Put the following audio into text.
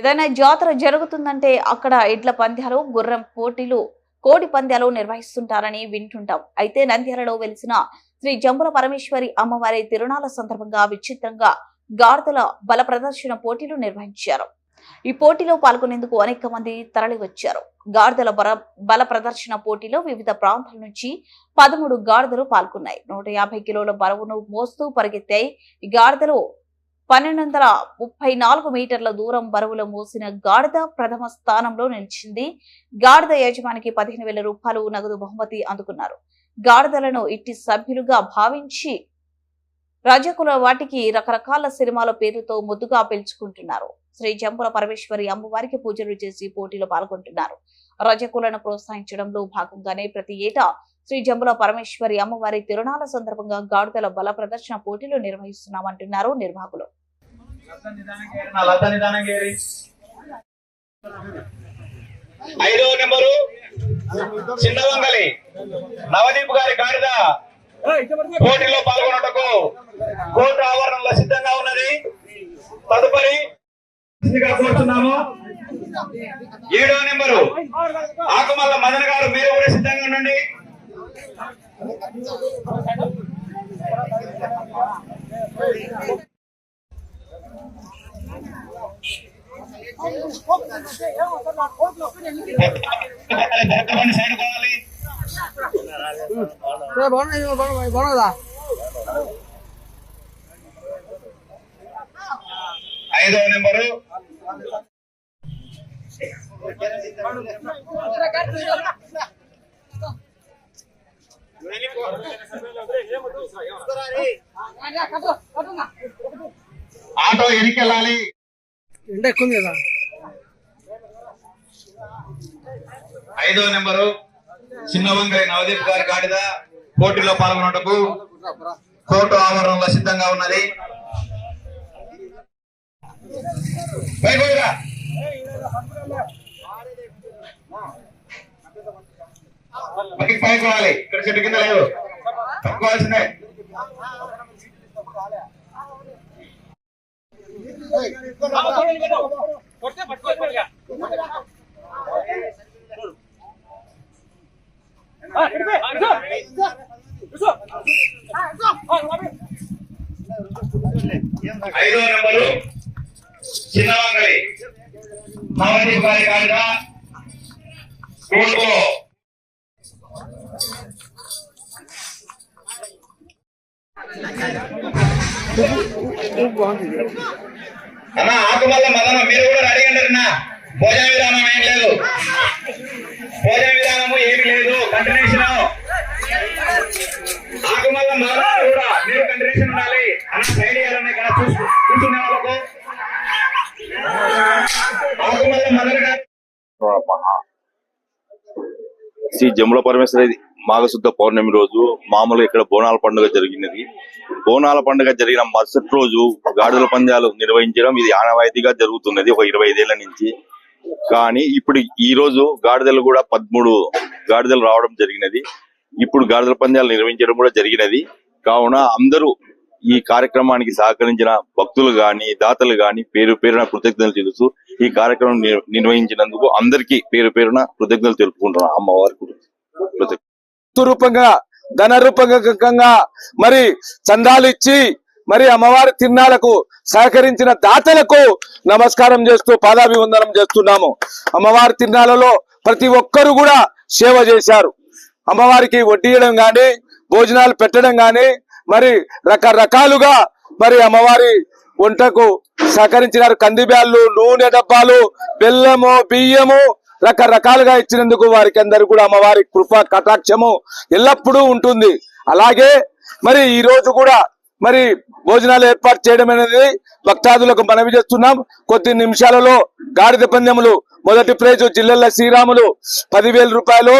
ఏదైనా జాతర జరుగుతుందంటే అక్కడ ఎడ్ల పంద్యాలు గుర్రం పోటీలు కోడి పంద్యాలు నిర్వహిస్తుంటారని వింటుంటాం. అయితే నంద్యాలలో వెలిసిన శ్రీ జంబుల పరమేశ్వరి అమ్మవారి తిరుణాల సందర్భంగా విచిత్రంగా గాడిదల బల ప్రదర్శన పోటీలు నిర్వహించారు. ఈ పోటీలో పాల్గొనేందుకు అనేక మంది తరలి వచ్చారు గాడిదల బల బల ప్రదర్శన పోటీలో వివిధ ప్రాంతాల నుంచి పదమూడు గాడిదలు పాల్గొన్నాయి. నూట యాభై కిలోల బరువును మోస్తూ పరిగెత్తాయి ఈ గాడిదలు. పన్నెండు వందల ముప్పై నాలుగు మీటర్ల దూరం బరువులు మోసిన గాడిద ప్రథమ స్థానంలో నిలిచింది. గాడిద యజమానికి పదిహేను వేల రూపాయలు నగదు బహుమతి అందుకున్నారు. గాడిదలను ఇట్టి సభ్యులుగా భావించి రజకుల వాటికి రకరకాల సినిమాల పేరుతో ముద్దుగా పిలుచుకుంటున్నారు. శ్రీ జంపుల పరమేశ్వరి అమ్మవారికి పూజలు చేసి పోటీలో పాల్గొంటున్నారు. రజకులను ప్రోత్సహించడంలో భాగంగానే ప్రతి ఏటా శ్రీ జంబుల పరమేశ్వరి అమ్మవారి తిరుణాల సందర్భంగా గాడిదల బల ప్రదర్శన పోటీలు నిర్వహిస్తున్నామంటున్నారు నిర్వాహకులు. లత నిదానం గేరి ఐదో నెంబరు చిన్నవంగలి నవదీప్ గారి గాడిద. పోటీలో పాల్గొనటకు కోర్టు ఆవరణలో సిద్ధంగా ఉన్నది. తదుపరి కోరుతున్నాము. ఏడో నెంబరు ఆకుమల్ల మదన్ గారు మీరు కూడా సిద్ధంగా ఉండండి. బాగున్నదా ఐదో నెంబరు. ఆటో ఎనికెళ్ళాలి. ఎండ ఎక్కువ ఉంది కదా. ఐదో నెంబరు చిన్నవంగరి నవదీప్ గారి గాడిద పోటీలో పాల్గొన్నటకు కోర్టు ఆవరణలో సిద్ధంగా ఉన్నది. పై పైకి పైకి ఇక్కడ చెట్టు కింద లేదు. తక్కువాల్సిందే ఐదో నెంబరు చిన్నవంగలి నవదీప్ గారి గాడిద బాగుంది. అన్న ఆకుమల్ల మదన మీరు కూడా రెడీ అంటారన్నా భోజన విధానం ఏం లేదు. భోజన విధానము ఏమి లేదు. కంటిన్యూషన్ ఆకుమల్ల మదన కూడా. మీరు కంటిన్యూషన్ ఉండాలి. అన్న సైడ్ ఇవ్వాలన్నా ఇక్కడ చూసు కూర్చునే వాళ్ళకు. ఆకుమల్ల మదన శ్రీ జముల పరమేశ్వరి మాఘశుద్ధ పౌర్ణమి రోజు మామూలుగా ఇక్కడ బోనాల పండుగ జరిగినది. బోనాల పండుగ జరిగిన మరుసటి రోజు గాడిదల పందాలు నిర్వహించడం ఇది ఆనవాయితీగా జరుగుతున్నది ఒక ఇరవై ఐదేళ్ళ నుంచి. కానీ ఇప్పుడు ఈ రోజు గాడిదలు కూడా పదమూడు గాడిదలు రావడం జరిగినది. ఇప్పుడు గాడిదల పందాలు నిర్వహించడం కూడా జరిగినది. కావున అందరూ ఈ కార్యక్రమానికి సహకరించిన భక్తులు గాని దాతలు గాని పేరు పేరున కృతజ్ఞతలు తెలుస్తూ ఈ కార్యక్రమం నిర్వహించినందుకు అందరికీ పేరు పేరున కృతజ్ఞతలు తెలుపుకుంటున్నాను. అమ్మవారి కృతజ్ఞ రూపంగా ధన రూపంగా మరి చందాలు ఇచ్చి మరి అమ్మవారి తిన్నాలకు సహకరించిన దాతలకు నమస్కారం చేస్తూ పాదాభివందనం చేస్తున్నాము. అమ్మవారి తిన్నాలలో ప్రతి ఒక్కరు కూడా సేవ చేశారు. అమ్మవారికి వడ్డీయడం గాని భోజనాలు పెట్టడం గాని మరి రకరకాలుగా మరి అమ్మవారి వంటకు సహకరించినారు. కందిబ్యాళ్ళు నూనె డబ్బాలు బెల్లము బియ్యము రకరకాలుగా ఇచ్చినందుకు వారికి అందరు కూడా అమ్మవారి కృప కటాక్షము ఎల్లప్పుడూ ఉంటుంది. అలాగే మరి ఈ రోజు కూడా మరి భోజనాలు ఏర్పాటు చేయడం అనేది భక్తాదులకు మనవి చేస్తున్నాం. కొద్ది నిమిషాలలో గాడిద పందెములు మొదటి ప్రైజు జిల్లెల శ్రీరాములు పదివేల రూపాయలు.